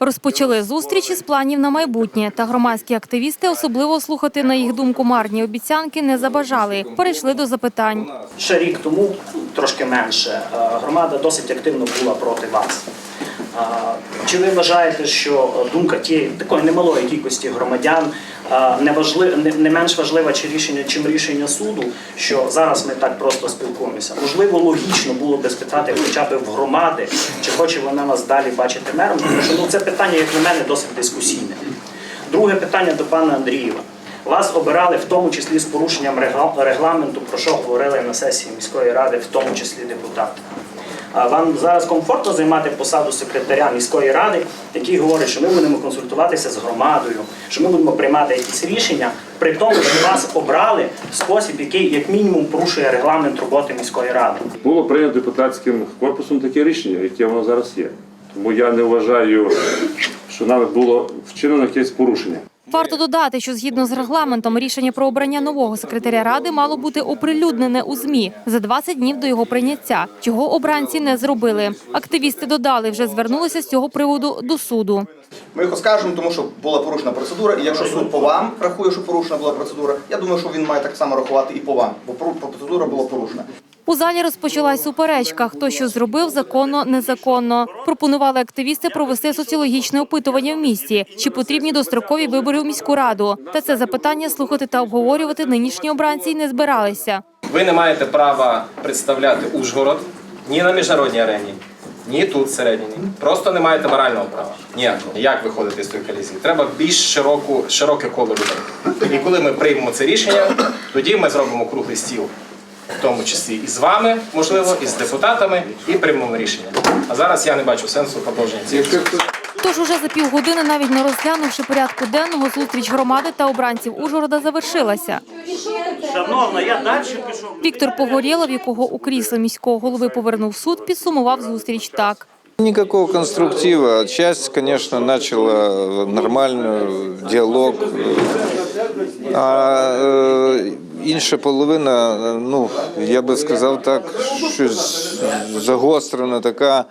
Розпочали зустрічі з планів на майбутнє, та громадські активісти особливо слухати на їх думку марні обіцянки не забажали. Перейшли до запитань. Ще рік тому, трошки менше, е, громада досить активно була проти вас. Чи ви вважаєте, що е, думка тієї такої немалої кількості громадян не, важли, не, не менш важлива чи рішення, чим рішення суду, що зараз ми так просто спілкуємося? Можливо, логічно було би спитати хоча б в громади, чи хоче вона вас далі бачити мером, тому що ну, це питання, як на мене, досить дискусійне. Друге питання до пана Андрієва. Вас обирали в тому числі з порушенням регламенту, про що говорили на сесії міської ради, в тому числі депутати. Вам зараз комфортно займати посаду секретаря міської ради, який говорить, що ми будемо консультуватися з громадою, що ми будемо приймати якісь рішення, при тому, що вас обрали в спосіб, який як мінімум порушує регламент роботи міської ради. Було прийнято депутатським корпусом таке рішення, яке воно зараз є. Тому я не вважаю, що нами було вчинено якесь порушення. Варто додати, що згідно з регламентом рішення про обрання нового секретаря ради мало бути оприлюднене у змі за 20 днів до його прийняття, чого обранці не зробили. Активісти додали, вже звернулися з цього приводу до суду. Ми їх оскаржимо, тому що була порушена процедура, і якщо суд по вам рахує, що порушена була процедура, я думаю, що він має так само рахувати і по вам, бо процедура була порушена. У залі розпочалась суперечка. Хто що зробив законно, незаконно. Пропонували активісти провести соціологічне опитування в місті. Чи потрібні дострокові вибори у міську раду? Та це запитання слухати та обговорювати нинішні обранці й не збиралися. Ви не маєте права представляти Ужгород ні на міжнародній арені, ні тут всередині. Просто не маєте морального права. Ніякого. Як виходити з тої колізії? Треба більш широку, широке коло людей. І коли ми приймемо це рішення, тоді ми зробимо круглий стіл, в тому числі і з вами, можливо, і з депутатами, і приймемо рішення. А зараз я не бачу сенсу продовження цієї. Тож уже за півгодини, навіть не розглянувши порядку денного, зустріч громади та обранців Ужгорода завершилася. Шановна, я далі пішов. Віктор Погорєлов, якого у крісло міського голови повернув суд, підсумував зустріч так. Никакого конструктива. Часть, конечно, начала нормальный диалог. А е, інша половина, ну я би сказав так, що загострена така